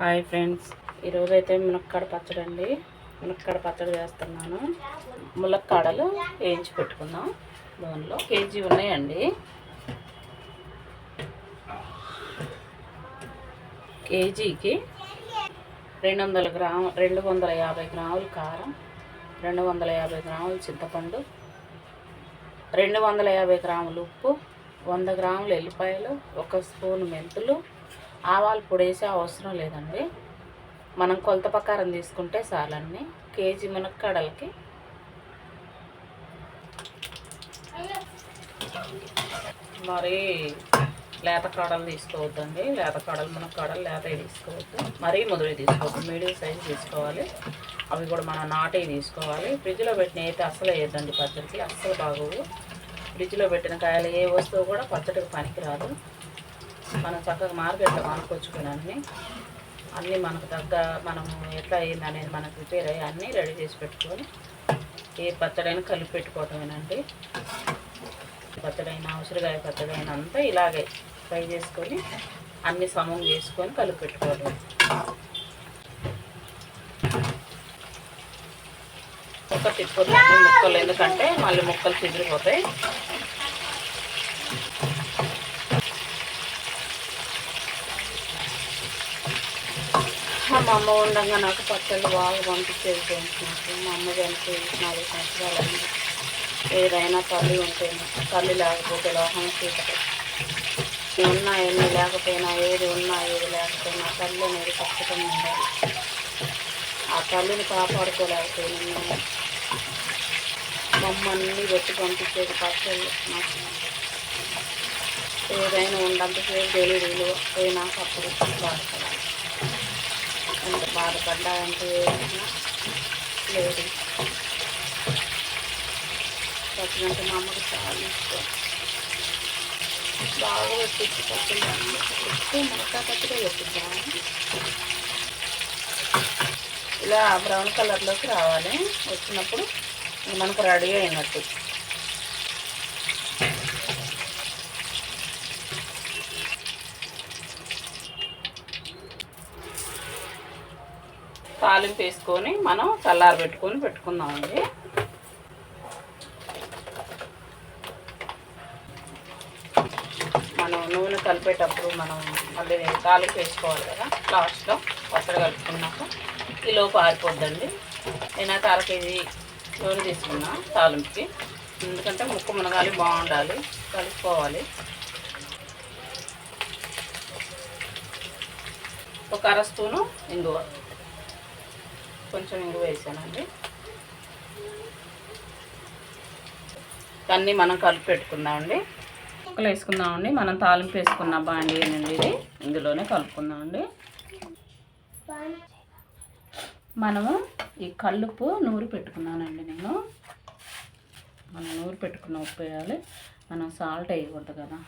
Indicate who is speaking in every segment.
Speaker 1: Hi friends. ఈరోజు అయితే మునక్కాడ పచ్చడి అండి మునక్కాడ పచ్చడి చేస్తున్నాను. ములక్కాడలు వేయించి పెట్టుకున్నాం. దానిలో కేజీ ఉన్నాయండి. కేజీకి రెండు వందల గ్రాము రెండు వందల యాభై గ్రాములు కారం రెండు వందల యాభై గ్రాములు చింతపండు రెండు వందల యాభై గ్రాములు ఉప్పు వంద గ్రాములు ఎల్లిపాయలు ఒక స్పూన్ మెంతులు ఆవాలు పొడి వేసే అవసరం లేదండి. మనం కొలత ప్రకారం తీసుకుంటే చాలండి. కేజీ మునక్కాడలకి మరి లేత కాడలు తీసుకోవద్దండి. లేత కాడలు మునక్కడలు లేతవి తీసుకోవద్దు. మరీ ముదిరి తీసుకోవద్దు. మీడియం సైజు తీసుకోవాలి. అవి కూడా మనం నాటే తీసుకోవాలి. ఫ్రిడ్జ్లో పెట్టిన అయితే అస్సలు వేయద్దండి పచ్చడికి. అస్సలు బాగోవు. ఫ్రిడ్జ్లో పెట్టిన కాయలు ఏ వస్తువు కూడా పచ్చడికి పనికిరాదు. మనం చక్కగా మార్కెట్లో కొనుక్కొచ్చుకుని అన్నీ అన్నీ మనకు తగ్గ మనము ఎట్లా అయింది అనేది మనకు ప్రిపేర్ అయ్యి అన్నీ రెడీ చేసి పెట్టుకొని ఏ పచ్చడైనా కలిపి పెట్టుకోవటమేనండి. పచ్చడైనా ఉసిరికాయ పచ్చడైనా అంతా ఇలాగే ఫ్రై చేసుకొని అన్ని సమం చేసుకొని కలిపి పెట్టుకోవడం ఒక తిప్పొద్దండి ముక్కలు ఎందుకంటే మళ్ళీ ముక్కలు చిదిరిపోతాయి. మా అమ్మ ఉండగా నాకు పచ్చళ్ళు బాగా పంపించేది ఫ్రెండ్స్ నాకు. మా అమ్మ చనిపోయి నాలుగు సంవత్సరాలు అయింది. ఏదైనా తల్లి ఉంటే తల్లి లేకపోతే లోహం చీకటి. ఉన్నా ఎన్ని లేకపోయినా ఏది ఉన్నా ఏది లేకపోయినా తల్లి అనేది ఖచ్చితంగా ఉండాలి. ఆ తల్లిని కాపాడుకోలేకపోయినా నేను మమ్మల్ని పెట్టి పంపించేది పచ్చళ్ళు నాకు ఏదైనా ఉండంతసేపు తెలియదు విలువ. పోయినాక అప్పుడు బాధపడాలి ఎంత బాధపడ్డా అంటే ఏదైనా లేదు. పచ్చడంటే మా అమ్మకి చాలా ఇష్టం. బాగా పెట్టించి పచ్చిందండి ఎక్కువ మునక్కాయ పచ్చిగా పెట్టిద్దాం ఇలా బ్రౌన్ కలర్లోకి రావాలి. వచ్చినప్పుడు మనకు రెడీ అయినట్టు. తాలింపు వేసుకొని మనం చల్లారి పెట్టుకొని పెట్టుకుందామండి. మనం నూనె కలిపేటప్పుడు మనం మళ్ళీ తాలింపు వేసుకోవాలి కదా లాస్ట్లో పచ్చడి కలుపుకున్నాక ఈలోపు ఆరిపోద్దండి. నేనైతే అర కేజీ నూనె తీసుకున్నా తాలింపుకి. ఎందుకంటే ముక్కు మునగాలి బాగుండాలి కలుపుకోవాలి. ఒక అర స్పూను ఇంగువ. కొంచెం ఇంగు వేసానండి. అన్నీ మనం కలిపి పెట్టుకుందామండి. ముక్కలు వేసుకుందామండి. మనం తాలింపు వేసుకున్న బాండి అండి ఇది. ఇందులోనే కలుపుకుందామండి. మనము ఈ కల్లుపు నూరు పెట్టుకున్నానండి నేను. మనం నూరు పెట్టుకున్న ఉప్పు వేయాలి. మనం సాల్ట్ వేయకూడదు కదా.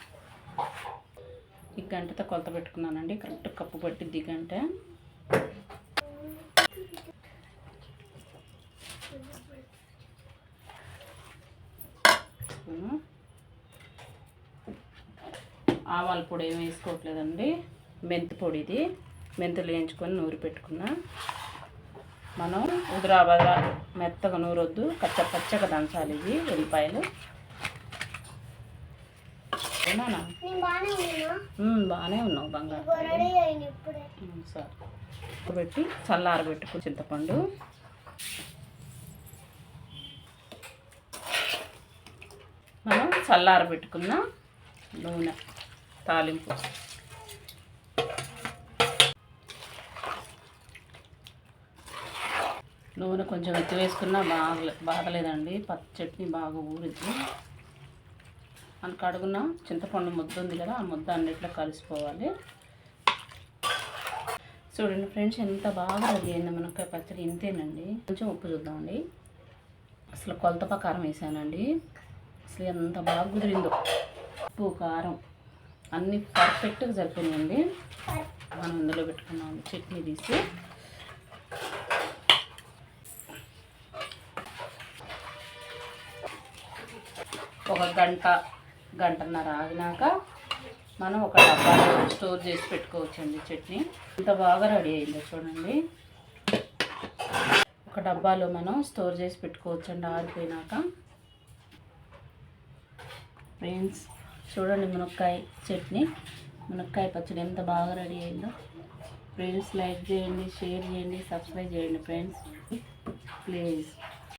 Speaker 1: ఈ గంటతో కొలత పెట్టుకున్నానండి. కరెక్ట్ కప్పు పట్టిద్ది గంట. స్పూను ఆవాల పొడి ఏమి వేసుకోవట్లేదండి. మెంతి పొడి ఇది మెంతులు వేయించుకొని నూరి పెట్టుకున్నా. మనం ఉదరాబాద మెత్తగా నూరొద్దు. కచ్చ పచ్చగా దంచాలి ఇది ఉల్లిపాయలు. బాగానే ఉన్నావు బంగారు సరే. పెట్టి చల్లారబెట్టుకు చింతపండు మనం చల్లారబెట్టుకున్న నూనె తాలింపు. నూనె కొంచెం ఎత్తి వేసుకున్నా బాగలే బాగలేదండి. పచ్చి చట్నీ బాగా ఊరిద్ది అని అడుగున చింతపండు ముద్ద ఉంది కదా ఆ ముద్ద అన్నిట్లో కలిసిపోవాలి. చూడండి ఫ్రెండ్స్ ఎంత బాగా రెడీ అయింది మునక్కాయ పచ్చడి. ఇంతేనండి. కొంచెం ఉప్పు చూద్దామండి. అసలు కొలత ప్రకారం వేసానండి. అసలు ఎంత బాగా కుదిరిందో ఉప్పు కారం అన్నీ పర్ఫెక్ట్గా సరిపోయినాయండి. మనం ఇందులో పెట్టుకున్నాం చట్నీ తీసి. ఒక గంట గంటన్నర ఆగినాక మనం ఒక డబ్బాలో స్టోర్ చేసి పెట్టుకోవచ్చండి చట్నీ. ఇంత బాగా రెడీ అయిందో చూడండి. ఒక డబ్బాలో మనం స్టోర్ చేసి పెట్టుకోవచ్చండి ఆరిపోయినాక. ఫ్రెండ్స్ చూడండి మునక్కాయ చట్నీ. మునక్కాయ పచ్చడి ఎంత బాగా రెడీ అయిందో. ఫ్రెండ్స్ లైక్ చేయండి షేర్ చేయండి సబ్స్క్రైబ్ చేయండి ఫ్రెండ్స్. ప్లీజ్.